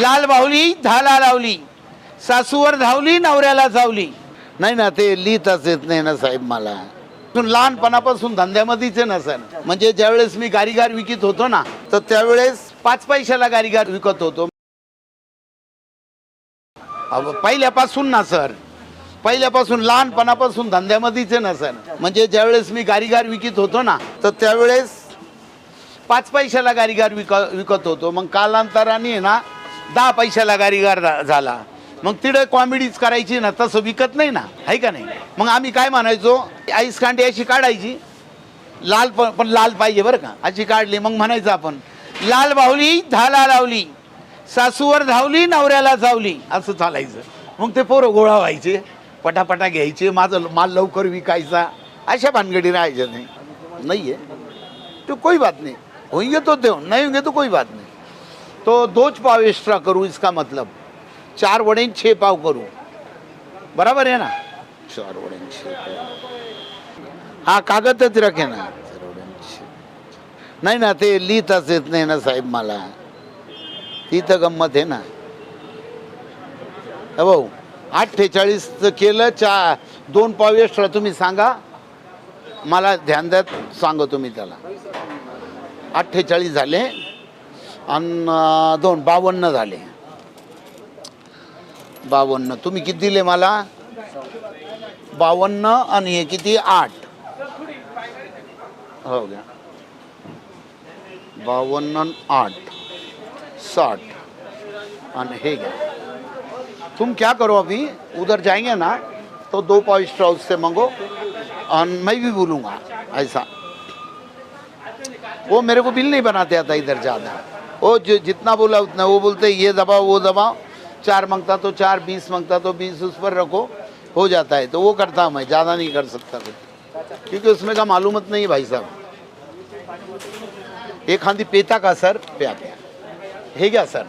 लाल बाहुली धाला लावली. सासूवर धावली नवऱ्याला चावली नाही ना ते लिहिताच येत नाही ना साहेब मला. पण लहानपणापासून धंद्यामध्येच आहे ना सर. म्हणजे ज्यावेळेस मी गारीगार विकत होतो ना तर त्यावेळेस पाच पैशाला गारीगार विकत होतो. पहिल्यापासून ना सर. पहिल्यापासून लहानपणापासून धंद्यामध्येच आहे ना सर. म्हणजे ज्यावेळेस मी गारीगार विकत होतो ना तर त्यावेळेस पाच पैशाला गारीगार विक विकत होतो. मग कालांतराने ना दहा पैशाला गारीगार झाला. मग तिथं कॉमेडीच करायची ना तसं विकत नाही ना आहे का नाही? मग आम्ही काय म्हणायचो आईस कांडी अशी काढायची लाल पण पण लाल पाहिजे बरं का अशी काढली मग म्हणायचं आपण लाल बाहुली धाला लावली सासूवर धावली नवऱ्याला जावली असं चालायचं. मग ते पोरं गोळा व्हायचे पटापटा घ्यायचे माझं माल लवकर विकायचा अशा भानगडी राहायच्या नाही नाही आहे तो कोई बात नाही. होईन तो देऊन नाही होंगे तो कोई बात नाही. तो दोच पाव एक्स्ट्रा करूँ इसका मतलब. चार वड़े छः पाव करूँ. बराबर है ना? चार वड़े छः पाव. हा कागदच रखे ना. नाही ना ते लिहिताच येत नाही ना साहेब मला. ती तर गंमत आहे ना. भाऊ अठ्ठेचाळीसचं केलं चा दोन पाव एक्स्ट्रा तुम्ही सांगा. मला ध्यान द्या सांगतो मी त्याला. अठ्ठेचाळीस झाले. दोन, बावन्न झाले. बावन्न. तुम्ही किती दिले मला? बावन्न आणि हे किती? आठ. हो गया बावन्न आठ. साठ. आणि हे घ्या. तुम क्या करो अभी? उधर जाएँगे ना तो दो पाव एक्स्ट्रा उससे मंगो और मैं भी बोलूँगा, ऐसा। वो मेरे को बिल नहीं बनाते आता इधर ज़्यादा। वो जो, जितना बोला उतना, वो बोलते ये दबाओ, वो दबाओ। चार माँगता तो चार, बीस माँगता तो बीस, उस पर रखो, हो जाता है। तो वो करता मैं, ज़्यादा नहीं कर सकता क्योंकि उसमें का मालूमत नहीं है भाई साहब। एक हाथी पेता का सर प्या प्या है क्या, सर?